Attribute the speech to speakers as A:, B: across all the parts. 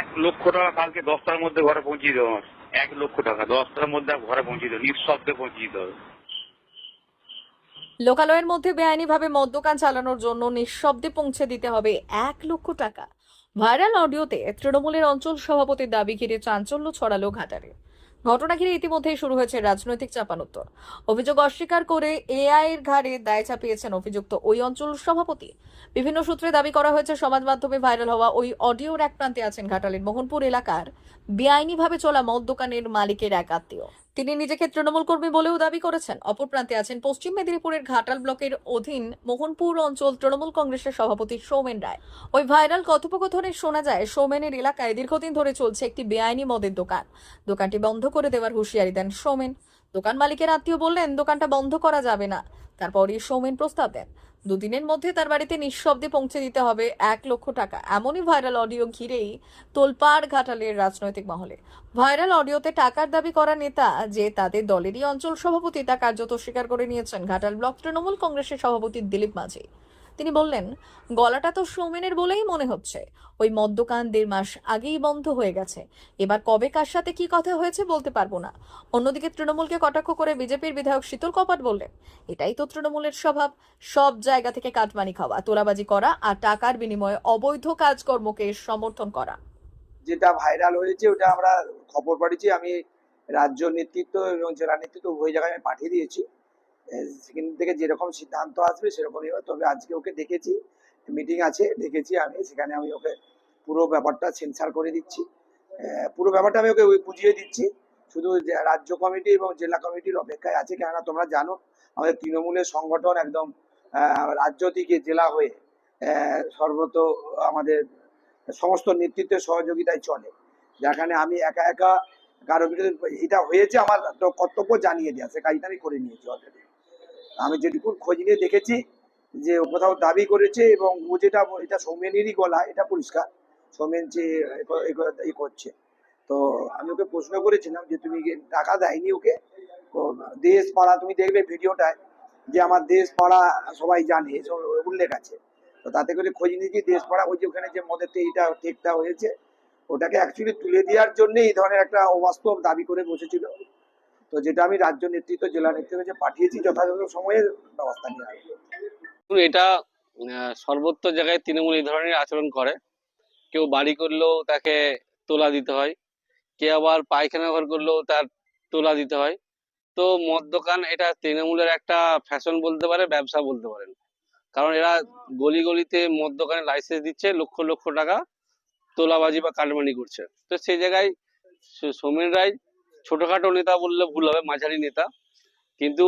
A: এক লক্ষ টাকা কালকে দশটার মধ্যে ঘরে পৌঁছিয়ে দেবো এক লক্ষ টাকা, দশটার মধ্যে ঘরে পৌঁছিয়ে দেবো, নিঃশব্দে পৌঁছিয়ে দিতে হবে।
B: লোকালয়ের মধ্যে বেআইনিভাবে মদ দোকান চালানোর জন্য নিঃশব্দে পৌঁছে দিতে হবে এক লক্ষ টাকা। ভাইরাল অডিওতে তৃণমূলের অঞ্চল সভাপতির দাবি ঘিরে চাঞ্চল্য ছড়ালো ঘাটারে ঘটনা ঘিরে ইতিমধ্যেই শুরু হয়েছে রাজনৈতিক চাপানোত্তর। অভিযোগ অস্বীকার করে এআই এর ঘাড়ে দায় চাপিয়েছেন অভিযুক্ত ওই অঞ্চল সভাপতি। বিভিন্ন সূত্রে দাবি করা হয়েছে সমাজ মাধ্যমে ভাইরাল হওয়া ওই অডিওর এক প্রান্তে আছেন ঘাটালের মোহনপুর এলাকার বেআইনিভাবে চলা মদ দোকানের মালিকের এক আত্মীয়। তিনি নিজেকে তৃণমূল কর্মী বলেও দাবি করেছেন। অপর প্রান্তে আছেন পশ্চিম মেদিনীপুরের ঘাটাল ব্লকের অধীন মোহনপুর অঞ্চল তৃণমূল কংগ্রেসের সভাপতি সৌমেন রায়। ওই ভাইরাল কথোপকথনে শোনা যায়, সৌমেনের এলাকায় দীর্ঘদিন ধরে চলছে একটি বেআইনি মদের দোকান। দোকানটি বন্ধ করে দেওয়ার হুঁশিয়ারি দেন সৌমেন। দোকান মালিকের আত্মীয় বললেন, দোকানটা বন্ধ করা যাবে না। তারপরই সৌমেন প্রস্তাব দেন। দুদিনের মধ্যে তার বাড়িতে নিঃশব্দে পৌঁছে দিতে হবে এক লক্ষ টাকা। এমনই ভাইরাল অডিও ঘিরেই তোলপাড় ঘাটালের রাজনৈতিক মহলে। ভাইরাল অডিওতে টাকার দাবি করা নেতা যে তাদের দলেরই অঞ্চল সভাপতি তা কার্যত স্বীকার করে নিয়েছেন ঘাটাল ব্লক তৃণমূল কংগ্রেসের সভাপতি দিলীপ মাঝি। তিনি বললেন, গলাটা তো সৌমেনের বলেই মনে হচ্ছে। ওই মদ্যকান দেড় মাস আগেই বন্ধ হয়ে গেছে। এবার কবে কার সাথে কি কথা হয়েছে বলতে পারব না। অন্যদিকে তৃণমূলকে কটাক্ষ করে বিজেপির বিধায়ক শীতল কপাট বললেন, এটাই তো তৃণমূলের স্বভাব। সব জায়গা থেকে কাটমানি খাওয়া, তোলাবাজি করা আর টাকার বিনিময়ে অবৈধ কাজকর্মকে সমর্থন করা।
C: যেটা ভাইরাল হয়েছে, ওটা আমরা খবর পাঠিয়েছি। আমি রাজ্য নেতৃত্ব এবং জেলা নেতৃত্ব, উভয় জায়গায় আমি পাঠিয়ে দিয়েছি। সেখান থেকে যেরকম সিদ্ধান্ত আসবে, সেরকমই হবে। তবে আজকে ওকে ডেকেছি মিটিং আছে দেখেছি আমি, সেখানে আমি ওকে পুরো ব্যাপারটা সেন্সার করে দিচ্ছি। পুরো ব্যাপারটা আমি ওকে বুঝিয়ে দিচ্ছি। শুধু রাজ্য কমিটি এবং জেলা কমিটির অপেক্ষায় আছে, কেননা তোমরা জানো, আমাদের তৃণমূলের সংগঠন একদম রাজ্য থেকে জেলা হয়ে সর্বত আমাদের সমস্ত নেতৃত্বের সহযোগিতায় চলে। যেখানে আমি একা একা কারও এটা হয়েছে আমার কর্তব্য জানিয়ে দেওয়া সে কাজটা আমি করে নিয়েছি অলরেডি আমি যেটুকু খোঁজ নিয়ে দেখেছি যে কোথাও দাবি করেছে এবং ও যেটা এটা সৌমেনেরই গলা, এটা পরিষ্কার, সৌমেন যে এই করছে। তো আমি ওকে প্রশ্ন করেছিলাম যে তুমি টাকা দেয়নি ওকে? দেশ পাড়া তুমি দেখবে ভিডিওটায় যে আমার দেশ পাড়া সবাই জানে, এসব উল্লেখ আছে। তো তাতে করে খোঁজ নিয়েছি দেশ পাড়া ওই যে ওখানে যে মদের এইটা, ঠেকটা হয়েছে, ওটাকে অ্যাকচুয়ালি তুলে দেওয়ার জন্য এই ধরনের একটা অবাস্তব দাবি করে বসেছিল। তো যেটা আমি রাজ্য নেতৃত্ব, জেলা নেতৃত্বের কাছে পাঠিয়েছি, যথাযথ সময়ে ব্যবস্থা নেওয়া
D: এটা সর্বত্র জায়গায় তৃণমূল এই ধরনের আচরণ করে। কেউ বাড়ি করলেও তাকে তোলা দিতে হয় কে আবার পায়খানা ঘর করলেও তার তোলা দিতে হয়। তো মদ দোকান এটা তৃণমূলের একটা ফ্যাশন বলতে পারে, ব্যবসা বলতে পারেন। কারণ এরা গলি গলিতে মদ দোকানে লাইসেন্স দিচ্ছে, লক্ষ লক্ষ টাকা তোলাবাজি বা কাটমানি করছে। তো সেই জায়গায় সৌমেন রায় ছোটখাটো নেতা বললে ভুল হবে, মাঝারি নেতা। কিন্তু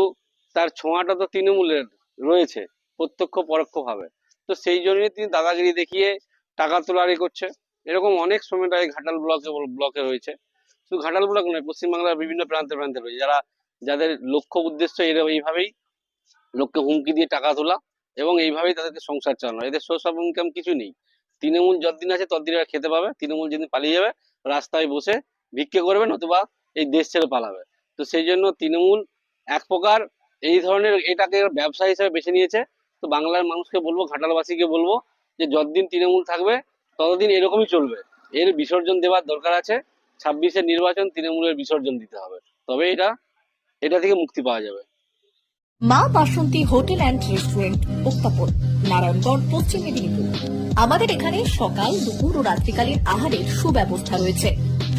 D: তার ছোঁয়াটা তো তৃণমূলের রয়েছে, প্রত্যক্ষ পরোক্ষ ভাবে তো সেই জন্যই তিনি দাদাগিরি দেখিয়ে টাকা তোলারি করছে। এরকম অনেক শ্রমিকরা এই ঘাটাল ব্লকে ব্লকে রয়েছে। শুধু ঘাটাল ব্লক নয়, পশ্চিমবাংলার বিভিন্ন প্রান্তে প্রান্তে রয়েছে। যারা, যাদের লক্ষ্য উদ্দেশ্য এরা এইভাবেই লোককে হুমকি দিয়ে টাকা তোলা এবং এইভাবেই তাদেরকে সংসার চালানো। এদের সোর্স অফ ইনকাম কিছু নেই। তৃণমূল যতদিন আছে ততদিন খেতে পাবে। তৃণমূল যেদিন পালিয়ে যাবে, রাস্তায় বসে ভিক্ষে করবে নতুবা এই দেশ ছেড়ে পালাবে। তো সেই জন্য তৃণমূল এক প্রকার এই ধরনের এটাকে ব্যবসা হিসেবে বেছে নিয়েছে। তো বাংলার মানুষকে বলব, ঘাটালবাসীকে বলব যে যতদিন তৃণমূল থাকবে, ততদিন এরকমই চলবে। এর বিসর্জন দেওয়ার দরকার আছে। ছাব্বিশের নির্বাচন তৃণমূলের বিসর্জন দিতে হবে। তবে এটা এটা থেকে মুক্তি পাওয়া যাবে।
E: Maa Basanti hotel and restaurant, উত্তাপন, Narayangarh, Paschim Medinipur. আমাদের এখানে সকাল, দুপুর ও রাত্রিকালীন আহারের সুব্যবস্থা রয়েছে।